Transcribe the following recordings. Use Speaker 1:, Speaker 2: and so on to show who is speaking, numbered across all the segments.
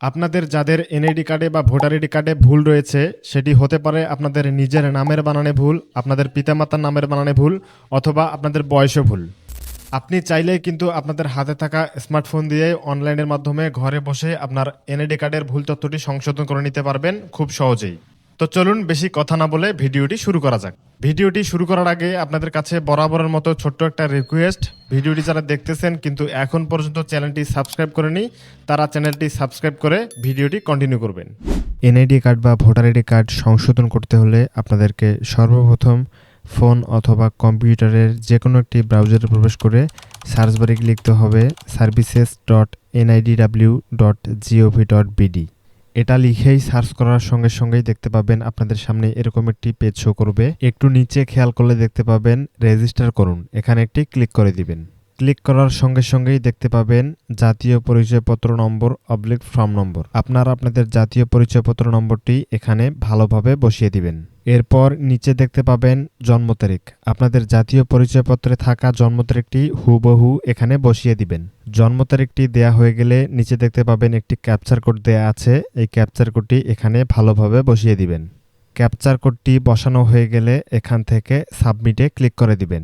Speaker 1: আপনাদের যাদের এনআইডি কার্ডে বা ভোটার আইডি কার্ডে ভুল রয়েছে, সেটি হতে পারে আপনাদের নিজের নামের বানানে ভুল, আপনাদের পিতামাতার নামের বানানে ভুল, অথবা আপনাদের বয়সে ভুল। আপনি চাইলে কিন্তু আপনাদের হাতে থাকা স্মার্টফোন দিয়ে অনলাইনের মাধ্যমে ঘরে বসে আপনার এনআইডি কার্ডের ভুল তথ্যটি সংশোধন করে নিতে পারবেন খুব সহজেই। তো চলুন বেশি কথা না বলে ভিডিওটি শুরু করা যাক। ভিডিওটি শুরু করার আগে আপনাদের কাছে বরাবরের মতো ছোট্ট একটা রিকোয়েস্ট ভিডিওটি যারা দেখতেছেন কিন্তু এখন পর্যন্ত চ্যানেলটি সাবস্ক্রাইব করেনি তারা চ্যানেলটি সাবস্ক্রাইব করে ভিডিওটি কন্টিনিউ করবেন। এনআইডি কার্ড বা ভোটার আইডি কার্ড সংশোধন করতে হলে আপনাদেরকে সর্বপ্রথম ফোন অথবা কম্পিউটারের যে কোনো একটি ব্রাউজারে প্রবেশ করে সার্চ বারে লিখতে হবে services dot NIDW dot GOV dot BD এটা লিখেই সার্চ করার সঙ্গে সঙ্গেই দেখতে পাবেন আপনাদের সামনে এরকম একটি পেজ শো করবে। একটু নিচে খেয়াল করলে দেখতে পাবেন রেজিস্টার করুন। এখানে একটি ক্লিক করে দিবেন। ক্লিক করার সঙ্গে সঙ্গেই দেখতে পাবেন জাতীয় পরিচয়পত্র নম্বর অবলিক ফর্ম নম্বর আপনারা আপনাদের জাতীয় পরিচয়পত্র নম্বরটি এখানে ভালোভাবে বসিয়ে দিবেন। এরপর নিচে দেখতে পাবেন জন্ম তারিখ। আপনাদের জাতীয় পরিচয়পত্রে থাকা জন্ম তারিখটি হুবহু এখানে বসিয়ে দিবেন। জন্ম তারিখটি দেয়া হয়ে গেলে নিচে দেখতে পাবেন একটি ক্যাপচার কোড দেয়া আছে। এই ক্যাপচার কোডটি এখানে ভালোভাবে বসিয়ে দিবেন। ক্যাপচার কোডটি বসানো হয়ে গেলে এখান থেকে সাবমিটে ক্লিক করে দিবেন।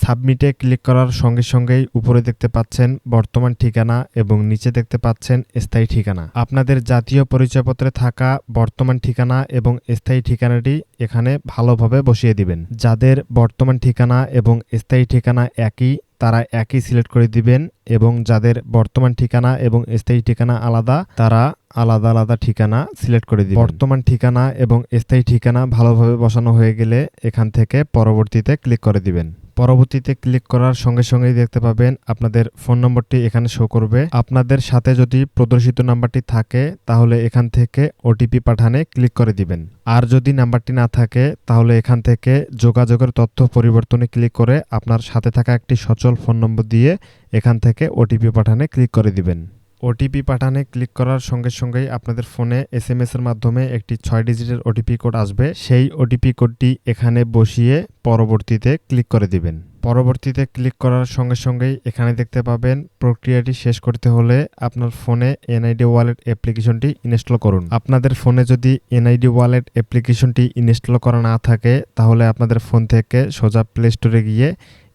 Speaker 1: সাবমিটে ক্লিক করার সঙ্গে সঙ্গেই উপরে দেখতে পাচ্ছেন বর্তমান ঠিকানা এবং নিচে দেখতে পাচ্ছেন স্থায়ী ঠিকানা। আপনাদের জাতীয় পরিচয়পত্রে থাকা বর্তমান ঠিকানা এবং স্থায়ী ঠিকানাটি এখানে ভালোভাবে বসিয়ে দিবেন। যাদের বর্তমান ঠিকানা এবং স্থায়ী ঠিকানা একই, তারা একই সিলেক্ট করে দিবেন এবং যাদের বর্তমান ঠিকানা এবং স্থায়ী ঠিকানা আলাদা, তারা আলাদা আলাদা ঠিকানা সিলেক্ট করে দিবেন। বর্তমান ঠিকানা এবং স্থায়ী ঠিকানা ভালোভাবে বসানো হয়ে গেলে এখান থেকে পরবর্তীতে ক্লিক করে দিবেন। পরবর্তীতে ক্লিক করার সঙ্গে সঙ্গেই দেখতে পাবেন আপনাদের ফোন নম্বরটি এখানে শো করবে। আপনাদের সাথে যদি প্রদর্শিত নাম্বারটি থাকে, তাহলে এখান থেকে ওটিপি পাঠানে ক্লিক করে দিবেন। আর যদি নাম্বারটি না থাকে, তাহলে এখান থেকে যোগাযোগের তথ্য পরিবর্তনে ক্লিক করে আপনার সাথে থাকা একটি সচল ফোন নম্বর দিয়ে এখান থেকে ওটিপি পাঠানে ক্লিক করে দিবেন। ওটিপি পাঠানে ক্লিক করার সঙ্গে সঙ্গেই আপনাদের ফোনে এস এম এর মাধ্যমে একটি ছয় ডিজিটের ওটিপি কোড আসবে। সেই ওটিপি কোডটি এখানে বসিয়ে পরবর্তীতে ক্লিক করে দিবেন। পরবর্তীতে ক্লিক করার সঙ্গে সঙ্গেই এখানে দেখতে পাবেন প্রক্রিয়াটি শেষ করতে হলে আপনার ফোনে এনআইডি ওয়ালেট অ্যাপ্লিকেশনটি ইনস্টল করুন। আপনাদের ফোনে যদি এনআইডি ওয়ালেট অ্যাপ্লিকেশনটি ইনস্টল করা না থাকে, তাহলে আপনাদের ফোন থেকে সোজা প্লে স্টোরে গিয়ে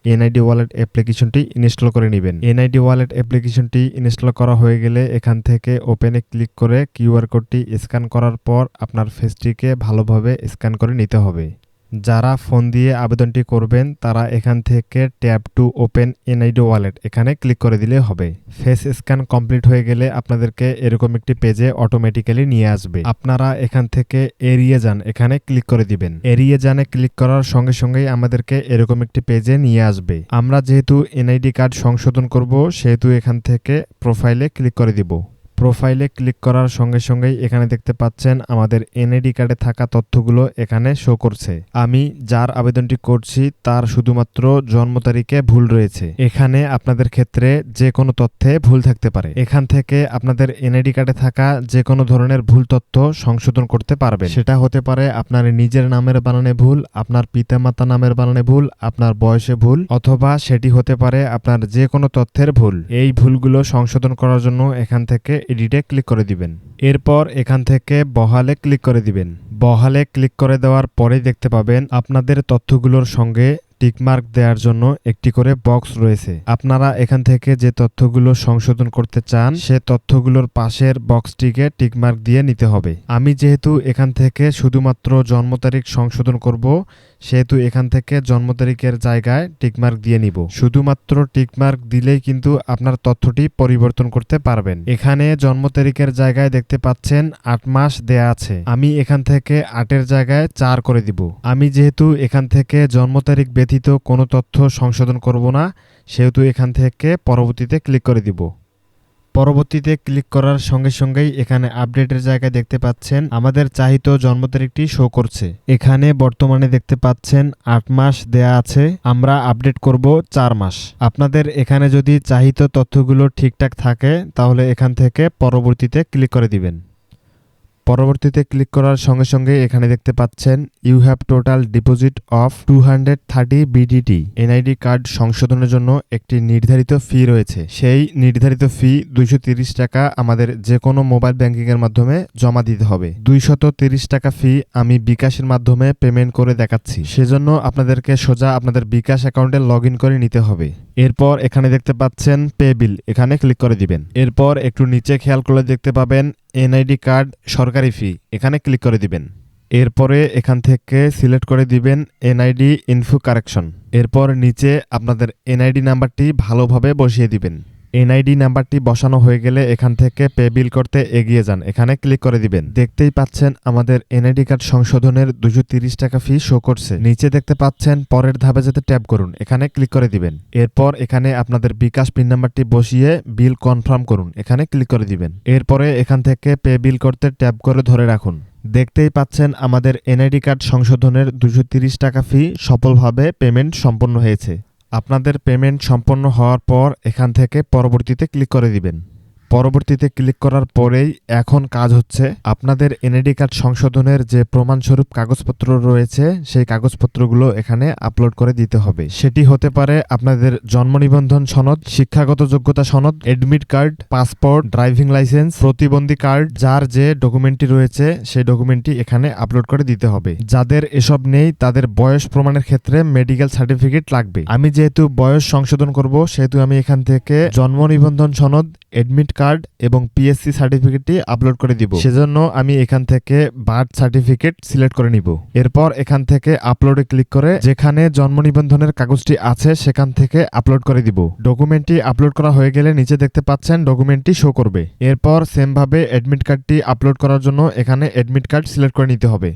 Speaker 1: এনআইডি ওয়ালেট অ্যাপ্লিকেশনটি ইনস্টল করে নেবেন। এনআইডি ওয়ালেট অ্যাপ্লিকেশনটি ইনস্টল করা হয়ে গেলে এখান থেকে ওপেনে ক্লিক করে কিউআর কোডটি স্ক্যান করার পর আপনার ফেসটিকে ভালোভাবে স্ক্যান করে নিতে হবে। যারা ফোন দিয়ে আবেদনটি করবেন, তারা এখান থেকে tab to open NID wallet. এখানে ক্লিক করে দিলে হবে। ফেস স্ক্যান কমপ্লিট হয়ে গেলে আপনাদেরকে এরকম একটি পেজে অটোমেটিক্যালি নিয়ে আসবে। আপনারা এখান থেকে এড়িয়ে যান, এখানে ক্লিক করে দিবেন। এড়িয়ে যানে ক্লিক করার সঙ্গে সঙ্গেই আমাদেরকে এরকম একটি পেজে নিয়ে আসবে। আমরা যেহেতু এনআইডি কার্ড সংশোধন করব, সেহেতু এখান থেকে প্রোফাইলে ক্লিক করে দিব। প্রোফাইলে ক্লিক করার সঙ্গে সঙ্গেই এখানে দেখতে পাচ্ছেন আমাদের এনএডি কার্ডে থাকা তথ্যগুলো এখানে শো করছে। আমি যার আবেদনটি করছি তার শুধুমাত্র জন্ম তারিখে ভুল রয়েছে। এখানে আপনাদের ক্ষেত্রে যে কোনো তথ্যে ভুল থাকতে পারে। এখান থেকে আপনাদের এনএডি কার্ডে থাকা যে কোনো ধরনের ভুল তথ্য সংশোধন করতে পারবেন। সেটা হতে পারে আপনার নিজের নামের বানানে ভুল, আপনার পিতামাতা নামের বানানে ভুল, আপনার বয়সে ভুল, অথবা সেটি হতে পারে আপনার যে কোনো তথ্যের ভুল। এই ভুলগুলো সংশোধন করার জন্য এখান থেকে এডিটে ক্লিক করে দিবেন। এরপর এখান থেকে বহালে ক্লিক করে দিবেন। বহালে ক্লিক করে দেওয়ার পরেই দেখতে পাবেন আপনাদের তথ্যগুলোর সঙ্গে টিকমার্ক দেওয়ার জন্য একটি করে বক্স রয়েছে। আপনারা এখান থেকে যে তথ্যগুলো সংশোধন করতে চান, সে তথ্যগুলোর পাশের বক্সটিকে টিকমার্ক দিয়ে নিতে হবে। আমি যেহেতু এখান থেকে শুধুমাত্র জন্ম তারিখ সংশোধন করব সেহেতু এখান থেকে জন্ম তারিখের জায়গায় টিকমার্ক দিয়ে নিব। শুধুমাত্র টিকমার্ক দিলেই কিন্তু আপনার তথ্যটি পরিবর্তন করতে পারবেন। এখানে জন্ম তারিখের জায়গায় দেখতে পাচ্ছেন আট মাস দেয়া আছে। আমি এখান থেকে আটের জায়গায় চার করে দিব। আমি যেহেতু এখান থেকে জন্ম তারিখ ব্যতীত কোনো তথ্য সংশোধন করব না, সেহেতু এখান থেকে পরবর্তীতে ক্লিক করে দিব। পরবর্তীতে ক্লিক করার সঙ্গে সঙ্গেই এখানে আপডেটের জায়গায় দেখতে পাচ্ছেন আমাদের চাহিত জন্ম তারিখটি শো করছে। এখানে বর্তমানে দেখতে পাচ্ছেন আট মাস দেয়া আছে, আমরা আপডেট করব চার মাস। আপনাদের এখানে যদি চাহিত তথ্যগুলো ঠিকঠাক থাকে, তাহলে এখান থেকে পরবর্তীতে ক্লিক করে দিবেন। পরবর্তীতে ক্লিক করার সঙ্গে সঙ্গে এখানে দেখতে পাচ্ছেন you have total deposit of two hundred thirty BDT NID card সংশোধনের জন্য একটি নির্ধারিত ফি রয়েছে। সেই নির্ধারিত ফি দুইশো টাকা আমাদের যে কোনো মোবাইল ব্যাংকিং এর মাধ্যমে জমা দিতে হবে। দুইশত টাকা ফি আমি বিকাশের মাধ্যমে পেমেন্ট করে দেখাচ্ছি। সেজন্য আপনাদেরকে সোজা আপনাদের বিকাশ অ্যাকাউন্টে লগ করে নিতে হবে। এরপর এখানে দেখতে পাচ্ছেন পে বিল এখানে ক্লিক করে দিবেন। এরপর একটু নিচে খেয়াল করলে দেখতে পাবেন এনআইডি কার্ড সরকারি ফি এখানে ক্লিক করে দিবেন। এরপরে এখান থেকে সিলেক্ট করে দিবেন এনআইডি ইনফো কারেকশন এরপর নিচে আপনাদের এনআইডি নাম্বারটি ভালোভাবে বসিয়ে দিবেন। এনআইডি নাম্বারটি বসানো হয়ে গেলে এখান থেকে পে বিল করতে এগিয়ে যান। এখানে ক্লিক করে দিবেন। দেখতেই পাচ্ছেন আমাদের এনআইডি কার্ড সংশোধনের দুশো টাকা ফি শো করছে। নিচে দেখতে পাচ্ছেন পরের ধাপে যেতে ট্যাপ করুন। এখানে ক্লিক করে দিবেন। এরপর এখানে আপনাদের বিকাশ পিন নাম্বারটি বসিয়ে বিল কনফার্ম করুন। এখানে ক্লিক করে দিবেন। এরপরে এখান থেকে পে বিল করতে ট্যাপ করে ধরে রাখুন। দেখতেই পাচ্ছেন আমাদের এনআইডি কার্ড সংশোধনের দুশো টাকা ফি সফলভাবে পেমেন্ট সম্পন্ন হয়েছে। আপনাদের পেমেন্ট সম্পন্ন হওয়ার পর এখান থেকে পরবর্তীতে ক্লিক করে দিবেন। পরবর্তীতে ক্লিক করার পরেই এখন কাজ হচ্ছে আপনাদের এনএডি কার্ড সংশোধনের যে প্রমাণস্বরূপ কাগজপত্র রয়েছে, সেই কাগজপত্রগুলো এখানে আপলোড করে দিতে হবে। সেটি হতে পারে আপনাদের জন্ম নিবন্ধন সনদ, শিক্ষাগত যোগ্যতা সনদ admit card, passport, driving licence, প্রতিবন্ধী কার্ড, যার যে ডকুমেন্টটি রয়েছে, সেই ডকুমেন্টটি এখানে আপলোড করে দিতে হবে। যাদের এসব নেই, তাদের বয়স প্রমাণের ক্ষেত্রে মেডিকেল সার্টিফিকেট লাগবে। আমি যেহেতু বয়স সংশোধন করব, সেহেতু আমি এখান থেকে জন্ম নিবন্ধন সনদ এডমিট কার্ড এবং পিএসসি সার্টিফিকেটটি আপলোড করে দিব। সেজন্য আমি এখান থেকে বার্থ সার্টিফিকেট সিলেক্ট করে নিব। এরপর এখান থেকে আপলোডে ক্লিক করে যেখানে জন্ম নিবন্ধনের কাগজটি আছে সেখান থেকে আপলোড করে দিব। ডকুমেন্টটি আপলোড করা হয়ে গেলে নিচে দেখতে পাচ্ছেন ডকুমেন্টটি শো করবে। এরপর সেমভাবে অ্যাডমিট কার্ডটি আপলোড করার জন্য এখানে অ্যাডমিট কার্ড সিলেক্ট করে নিতে হবে।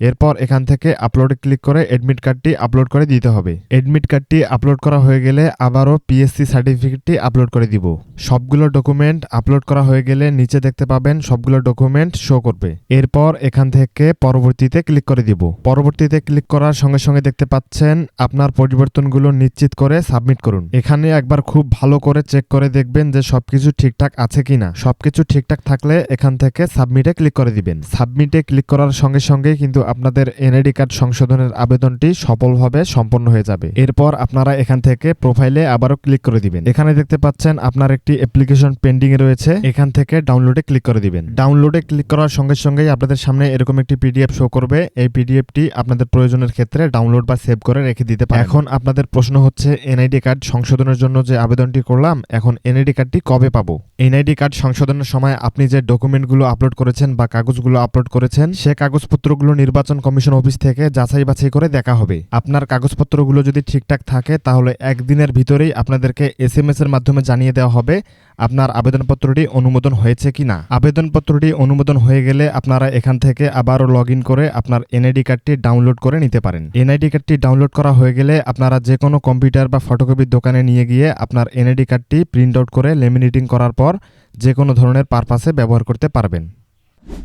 Speaker 1: এরপর এখান থেকে আপলোডে ক্লিক করে এডমিট কার্ডটি আপলোড করে দিতে হবে। এডমিট কার্ডটি আপলোড করা হয়ে গেলে আবারও পিএসসি সার্টিফিকেটটি আপলোড করে দিব। সবগুলো ডকুমেন্ট আপলোড করা হয়ে গেলে নিচে দেখতে পাবেন সবগুলো ডকুমেন্ট শো করবে। এরপর এখান থেকে পরবর্তীতে ক্লিক করে দিব। পরবর্তীতে ক্লিক করার সঙ্গে সঙ্গে দেখতে পাচ্ছেন আপনার পরিবর্তনগুলো নিশ্চিত করে সাবমিট করুন। এখানে একবার খুব ভালো করে চেক করে দেখবেন যে সবকিছু ঠিকঠাক আছে কিনা। সবকিছু ঠিকঠাক থাকলে এখান থেকে সাবমিটে ক্লিক করে দিবেন। সাবমিটে ক্লিক করার সঙ্গে সঙ্গে কিন্তু আপনাদের এনআইডি কার্ড সংশোধনের আবেদনটি সফলভাবে সম্পন্ন হয়ে যাবে। এরপর আপনারা এখান থেকে প্রোফাইলে আবারও ক্লিক করে দিবেন। এখানে দেখতে পাচ্ছেন আপনার একটি অ্যাপ্লিকেশন পেন্ডিং এ রয়েছে। এখান থেকে ডাউনলোডে ক্লিক করে দিবেন। ডাউনলোডে ক্লিক করার সঙ্গে সঙ্গেই আপনাদের সামনে এরকম একটি পিডিএফ শো করবে। এই পিডিএফটি আপনাদের প্রয়োজনের ক্ষেত্রে ডাউনলোড বা সেভ করে রেখে দিতে পারেন। এখন আপনাদের প্রশ্ন হচ্ছে, এনআইডি কার্ড সংশোধনের জন্য যে আবেদনটি করলাম, এখন এনআইডি কার্ডটি কবে পাবো? এনআইডি কার্ড সংশোধনের সময় আপনি যে ডকুমেন্টগুলো আপলোড করেছেন বা কাগজগুলো আপলোড করেছেন, সে কাগজপত্রগুলো নির্বাচন কমিশন অফিস থেকে যাচাই বাছাই করে দেখা হবে। আপনার কাগজপত্রগুলো যদি ঠিকঠাক থাকে, তাহলে একদিনের ভিতরেই আপনাদেরকে এস এম এর মাধ্যমে জানিয়ে দেওয়া হবে আপনার আবেদনপত্রটি অনুমোদন হয়েছে কিনা। আবেদনপত্রটি অনুমোদন হয়ে গেলে আপনারা এখান থেকে আবারও লগ ইন করে আপনার এনআইডি কার্ডটি ডাউনলোড করে নিতে পারেন। এনআইডি কার্ডটি ডাউনলোড করা হয়ে গেলে আপনারা যে কোনো কম্পিউটার বা ফটোকপির দোকানে নিয়ে গিয়ে আপনার এনআইডি কার্ডটি প্রিন্ট আউট করে লেমিনেটিং করার পর যে কোনো ধরনের পারপাসে ব্যবহার করতে পারবেন।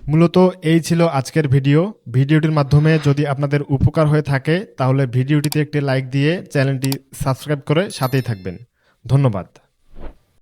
Speaker 1: মূলত এই ছিল আজকের ভিডিও। ভিডিওটির মাধ্যমে যদি আপনাদের উপকার হয়ে থাকে, তাহলে ভিডিওটিতে একটি লাইক দিয়ে চ্যানেলটি সাবস্ক্রাইব করে সাথেই থাকবেন। ধন্যবাদ।